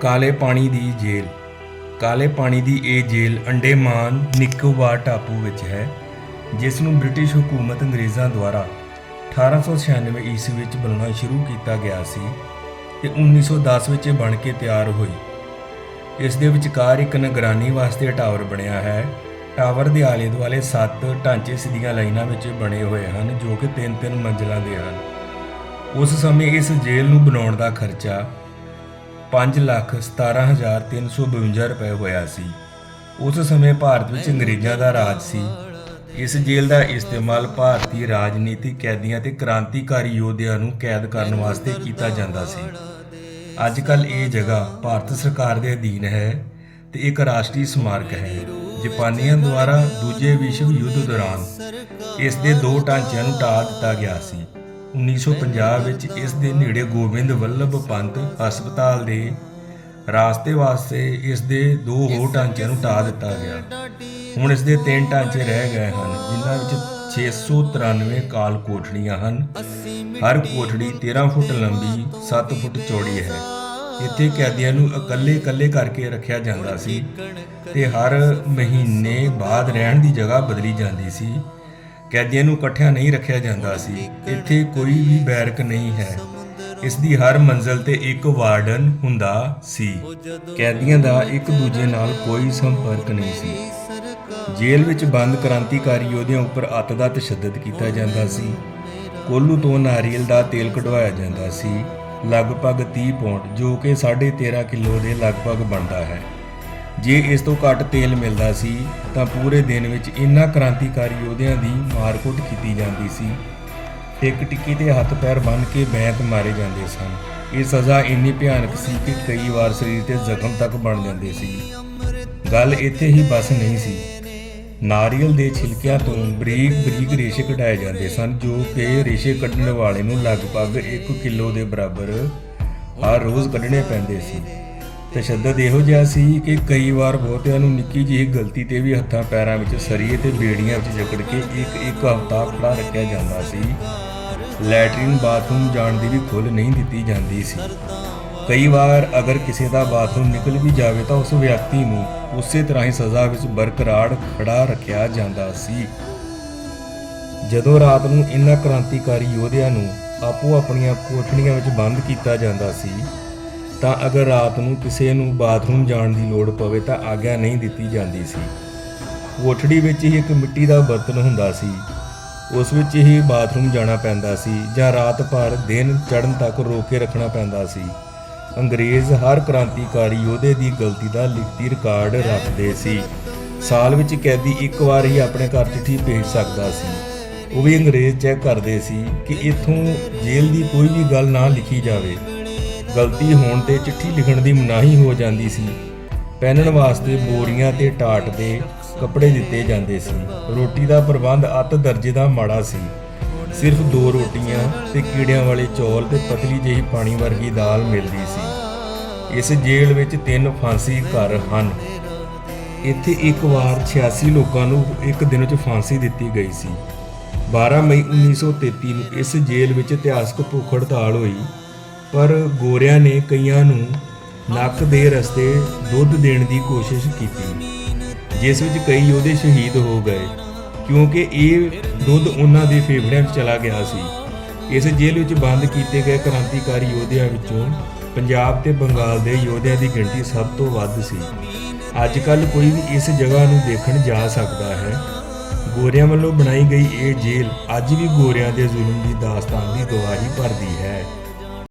ਕਾਲੇ ਪਾਣੀ ਦੀ ਜੇਲ੍ਹ ਕਾਲੇ ਪਾਣੀ ਦੀ ਇਹ ਜੇਲ੍ਹ ਅੰਡੇਮਾਨ ਨਿਕੋਬਾਰ ਟਾਪੂ ਵਿੱਚ ਹੈ, ਜਿਸ ਨੂੰ ਬ੍ਰਿਟਿਸ਼ ਹਕੂਮਤ ਅੰਗਰੇਜ਼ਾਂ ਦੁਆਰਾ 1896 ਈਸਵੀ ਵਿੱਚ ਬਣਾਉਣਾ ਸ਼ੁਰੂ ਕੀਤਾ ਗਿਆ ਸੀ ਤੇ 1910 ਵਿੱਚ ਇਹ ਬਣ ਕੇ ਤਿਆਰ ਹੋਈ। ਇਸ ਦੇ ਵਿਚਕਾਰ ਇੱਕ ਨਿਗਰਾਨੀ ਵਾਸਤੇ ਟਾਵਰ ਬਣਿਆ ਹੈ। ਟਾਵਰ ਦੇ ਆਲੇ ਦੁਆਲੇ 7 ਢਾਂਚੇ ਸਿੱਧੀਆਂ ਲਾਈਨਾਂ ਵਿੱਚ ਬਣੇ ਹੋਏ ਹਨ, ਜੋ ਕਿ 3-3 ਮੰਜ਼ਲਾਂ ਦੇ ਹਨ। ਉਸ ਸਮੇਂ ਇਸ ਜੇਲ੍ਹ ਨੂੰ ਬਣਾਉਣ ਦਾ ਖਰਚਾ 517352 ਰੁਪਏ ਹੋਇਆ ਸੀ। ਉਸ ਸਮੇਂ ਭਾਰਤ ਵਿੱਚ ਅੰਗਰੇਜ਼ਾਂ ਦਾ ਰਾਜ ਸੀ। ਇਸ ਜੇਲ੍ਹ ਦਾ ਇਸਤੇਮਾਲ ਭਾਰਤੀ ਰਾਜਨੀਤਿਕ ਕੈਦੀਆਂ ਤੇ ਕ੍ਰਾਂਤੀਕਾਰੀ ਯੋਧਿਆਂ ਨੂੰ ਕੈਦ ਕਰਨ ਵਾਸਤੇ ਕੀਤਾ ਜਾਂਦਾ ਸੀ। ਅੱਜ ਕੱਲ ਇਹ ਜਗ੍ਹਾ ਭਾਰਤ ਸਰਕਾਰ ਦੇ ਅਧੀਨ ਹੈ ਤੇ ਇੱਕ ਰਾਸ਼ਟਰੀ ਸਮਾਰਕ ਹੈ। ਜਾਪਾਨੀਆਂ ਦੁਆਰਾ ਦੂਜੇ ਵਿਸ਼ਵ ਯੁੱਧ ਦੌਰਾਨ ਇਸ ਦੇ ਦੋ ਢਾਂਚਿਆਂ ਨੂੰ ਢਾਹ ਦਿੱਤਾ ਗਿਆ ਸੀ। 1950 ਵਿੱਚ ਇਸ ਦੇ ਨੇੜੇ ਗੋਬਿੰਦ ਵੱਲਭ ਪੰਤ ਹਸਪਤਾਲ ਦੇ ਰਾਸਤੇ ਵਾਸਤੇ ਇਸ ਦੇ ਦੋ ਹੋਰ ਢਾਂਚਿਆਂ ਨੂੰ ਢਾਹ ਦਿੱਤਾ ਗਿਆ। ਹੁਣ ਇਸ ਦੇ ਤਿੰਨ ਢਾਂਚੇ ਰਹਿ ਗਏ ਹਨ ਜਿਨ੍ਹਾਂ ਵਿੱਚ 693 ਕਾਲ ਕੋਠੜੀਆਂ ਹਨ। ਹਰ ਕੋਠੜੀ 13 ਫੁੱਟ ਲੰਬੀ 7 ਫੁੱਟ ਚੌੜੀ ਹੈ। ਇੱਥੇ ਕੈਦੀਆਂ ਨੂੰ ਇਕੱਲੇ-ਇਕੱਲੇ ਕਰਕੇ ਰੱਖਿਆ ਜਾਂਦਾ ਸੀ ਤੇ ਹਰ ਮਹੀਨੇ ਬਾਅਦ ਰਹਿਣ ਦੀ ਜਗ੍ਹਾ ਬਦਲੀ ਜਾਂਦੀ ਸੀ। ਕੈਦੀਆਂ ਨੂੰ ਇਕੱਠਿਆਂ ਨਹੀਂ ਰੱਖਿਆ ਜਾਂਦਾ ਸੀ। ਇੱਥੇ ਕੋਈ ਵੀ ਬੈਰਕ ਨਹੀਂ ਹੈ। ਇਸ ਦੀ ਹਰ ਮੰਜ਼ਲ ਤੇ ਇੱਕ ਵਾਰਡਨ ਹੁੰਦਾ ਸੀ। ਕੈਦੀਆਂ ਦਾ ਇੱਕ ਦੂਜੇ ਨਾਲ ਕੋਈ ਸੰਪਰਕ ਨਹੀਂ ਸੀ। ਜੇਲ੍ਹ ਵਿੱਚ ਬੰਦ ਕ੍ਰਾਂਤੀਕਾਰੀ ਯੋਧਿਆਂ ਉੱਪਰ ਅੱਤ ਦਾ ਤਸ਼ੱਦਦ ਕੀਤਾ ਜਾਂਦਾ ਸੀ। ਕੋਲੂ ਤੋਂ ਨਾਰੀਅਲ ਦਾ ਤੇਲ ਕਢਵਾਇਆ ਜਾਂਦਾ ਸੀ। ਲਗਭਗ 30 ਪੌਂਡ, ਜੋ ਕਿ 13.5 ਕਿਲੋ ਦੇ ਲਗਭਗ ਬਣਦਾ ਹੈ। ਜੇ ਇਸ ਤੋਂ ਘੱਟ ਤੇਲ ਮਿਲਦਾ ਸੀ, ਤਾਂ ਪੂਰੇ ਦਿਨ ਵਿੱਚ ਇਨ੍ਹਾਂ ਕ੍ਰਾਂਤੀਕਾਰੀ ਯੋਧਿਆਂ ਦੀ ਮਾਰਕੁੱਟ ਕੀਤੀ ਜਾਂਦੀ ਸੀ। ਇੱਕ ਟਿੱਕੀ ਤੇ ਹੱਥ ਪੈਰ ਬੰਨ੍ਹ ਕੇ ਬੈਂਤ ਮਾਰੇ ਜਾਂਦੇ ਸਨ। ਇਹ ਸਜ਼ਾ ਇੰਨੀ ਭਿਆਨਕ ਸੀ ਕਿ ਕਈ ਵਾਰ ਸਰੀਰ ਤੇ ਜ਼ਖਮ ਤੱਕ ਬਣ ਜਾਂਦੇ ਸੀ। ਗੱਲ ਇੱਥੇ ਹੀ ਬਸ ਨਹੀਂ ਸੀ। ਨਾਰੀਅਲ ਦੇ ਛਿਲਕਿਆਂ ਤੋਂ ਬਰੀਕ ਬਰੀਕ ਰੇਸ਼ੇ ਕਢਾਏ ਜਾਂਦੇ ਸਨ, ਜੋ ਕਿ ਰੇਸ਼ੇ ਕੱਢਣ ਵਾਲੇ ਨੂੰ ਲਗਭਗ 1 ਕਿਲੋ ਦੇ ਬਰਾਬਰ ਹਰ ਰੋਜ਼ ਕੱਢਣੇ ਪੈਂਦੇ ਸੀ। ਤਸ਼ੱਦਦ ਇਹੋ ਜਿਹਾ ਸੀ ਕਿ ਕਈ ਵਾਰ ਬਹੁਤਿਆਂ ਨੂੰ ਨਿੱਕੀ ਜਿਹੀ ਗਲਤੀ ਤੇ ਵੀ ਹੱਥਾਂ ਪੈਰਾਂ ਵਿੱਚ ਸਰੀਏ ਤੇ ਬੇੜੀਆਂ ਵਿੱਚ ਜਕੜ ਕੇ ਇੱਕ ਇੱਕ ਹਫ਼ਤਾ ਖੜਾ ਰੱਖਿਆ ਜਾਂਦਾ ਸੀ। ਲੈਟਰਿਨ ਬਾਥਰੂਮ ਜਾਣ ਦੀ ਵੀ ਖੁੱਲ੍ਹ ਨਹੀਂ ਦਿੱਤੀ ਜਾਂਦੀ ਸੀ। ਕਈ ਵਾਰ ਅਗਰ ਕਿਸੇ ਦਾ ਬਾਥਰੂਮ ਨਿਕਲ ਵੀ ਜਾਵੇ ਤਾਂ ਉਸ ਵਿਅਕਤੀ ਨੂੰ ਉਸੇ ਤਰ੍ਹਾਂ ਹੀ ਸਜ਼ਾ ਵਿੱਚ ਬਰਕਰਾਰ ਖੜਾ ਰੱਖਿਆ ਜਾਂਦਾ ਸੀ। ਜਦੋਂ ਰਾਤ ਨੂੰ ਇਨ੍ਹਾਂ ਕ੍ਰਾਂਤੀਕਾਰੀ ਯੋਧਿਆਂ ਨੂੰ ਆਪੋ ਆਪਣੀਆਂ ਕੋਠੜੀਆਂ ਵਿੱਚ ਬੰਦ ਕੀਤਾ ਜਾਂਦਾ ਸੀ ਤਾਂ ਅਗਰ ਰਾਤ ਨੂੰ ਕਿਸੇ ਨੂੰ ਬਾਥਰੂਮ ਜਾਣ ਦੀ ਲੋੜ ਪਵੇ ਤਾਂ ਆਗਿਆ ਨਹੀਂ ਦਿੱਤੀ ਜਾਂਦੀ ਸੀ। ਕੋਠੜੀ ਵਿੱਚ ਹੀ ਇੱਕ ਮਿੱਟੀ ਦਾ ਬਰਤਨ ਹੁੰਦਾ ਸੀ। ਉਸ ਵਿੱਚ ਹੀ ਬਾਥਰੂਮ ਜਾਣਾ ਪੈਂਦਾ ਸੀ ਜਾਂ ਰਾਤ ਭਰ ਦਿਨ ਚੜ੍ਹਨ ਤੱਕ ਰੋਕ ਕੇ ਰੱਖਣਾ ਪੈਂਦਾ ਸੀ। ਅੰਗਰੇਜ਼ ਹਰ ਕ੍ਰਾਂਤੀਕਾਰੀ ਯੋਧੇ ਦੀ ਗਲਤੀ ਦਾ ਲਿਖਤੀ ਰਿਕਾਰਡ ਰੱਖਦੇ ਸੀ। ਸਾਲ ਵਿੱਚ ਕੈਦੀ ਇੱਕ ਵਾਰ ਹੀ ਆਪਣੇ ਘਰ ਚਿੱਠੀ ਭੇਜ ਸਕਦਾ ਸੀ। ਉਹ ਵੀ ਅੰਗਰੇਜ਼ ਚੈੱਕ ਕਰਦੇ ਸੀ ਕਿ ਇੱਥੋਂ ਜੇਲ੍ਹ ਦੀ ਕੋਈ ਵੀ ਗੱਲ ਨਾ ਲਿਖੀ ਜਾਵੇ। ਗਲਤੀ ਹੋਣ ਤੇ ਚਿੱਠੀ ਲਿਖਣ ਦੀ ਮਨਾਹੀ ਹੋ ਜਾਂਦੀ ਸੀ। ਪਹਿਨਣ ਵਾਸਤੇ ਬੋਰੀਆਂ ਤੇ ਟਾਟ ਦੇ ਕੱਪੜੇ ਦਿੱਤੇ ਜਾਂਦੇ ਸੀ। ਰੋਟੀ ਦਾ ਪ੍ਰਬੰਧ ਅਤ ਦਰਜੇ ਦਾ ਮਾੜਾ ਸੀ। ਸਿਰਫ ਦੋ ਰੋਟੀਆਂ ਤੇ ਕੀੜਿਆਂ ਵਾਲੇ ਚੌਲ ਤੇ ਪਤਲੀ ਜਿਹੀ ਪਾਣੀ ਵਰਗੀ ਦਾਲ ਮਿਲਦੀ ਸੀ। ਇਸ ਜੇਲ੍ਹ ਵਿੱਚ ਤਿੰਨ ਫਾਂਸੀ ਘਰ ਹਨ। ਇੱਥੇ ਇੱਕ ਵਾਰ 86 ਲੋਕਾਂ ਨੂੰ ਇੱਕ ਦਿਨ ਵਿੱਚ ਫਾਂਸੀ ਦਿੱਤੀ ਗਈ ਸੀ। 12 ਮਈ 1933 ਨੂੰ ਇਸ ਜੇਲ੍ਹ ਵਿੱਚ ਇਤਿਹਾਸਕ ਭੁੱਖ ਹੜਤਾਲ ਹੋਈ। ਪਰ ਗੋਰਿਆਂ ਨੇ ਕਈਆਂ ਨੂੰ ਨੱਕ ਦੇ ਰਸਤੇ ਦੁੱਧ ਦੇਣ ਦੀ ਕੋਸ਼ਿਸ਼ ਕੀਤੀ, ਜਿਸ ਵਿੱਚ ਕਈ ਯੋਧੇ ਸ਼ਹੀਦ ਹੋ ਗਏ, ਕਿਉਂਕਿ ਇਹ ਦੁੱਧ ਉਹਨਾਂ ਦੇ ਫੇਫੜਿਆਂ 'ਚ ਚਲਾ ਗਿਆ ਸੀ। ਇਸ ਜੇਲ੍ਹ ਵਿੱਚ ਬੰਦ ਕੀਤੇ ਗਏ ਕ੍ਰਾਂਤੀਕਾਰੀ ਯੋਧਿਆਂ ਵਿੱਚੋਂ ਪੰਜਾਬ ਤੇ ਬੰਗਾਲ ਦੇ ਯੋਧਿਆਂ ਦੀ ਗਿਣਤੀ ਸਭ ਤੋਂ ਵੱਧ ਸੀ। ਅੱਜ ਕੱਲ ਕੋਈ ਵੀ ਇਸ ਜਗ੍ਹਾ ਨੂੰ ਦੇਖਣ ਜਾ ਸਕਦਾ ਹੈ। ਗੋਰਿਆਂ ਵੱਲੋਂ ਬਣਾਈ ਗਈ ਇਹ ਜੇਲ੍ਹ ਅੱਜ ਵੀ ਗੋਰਿਆਂ ਦੇ ਜ਼ੁਲਮ ਦੀ ਦਾਸਤਾਨ ਦੀ ਗਵਾਹੀ ਭਰਦੀ ਹੈ।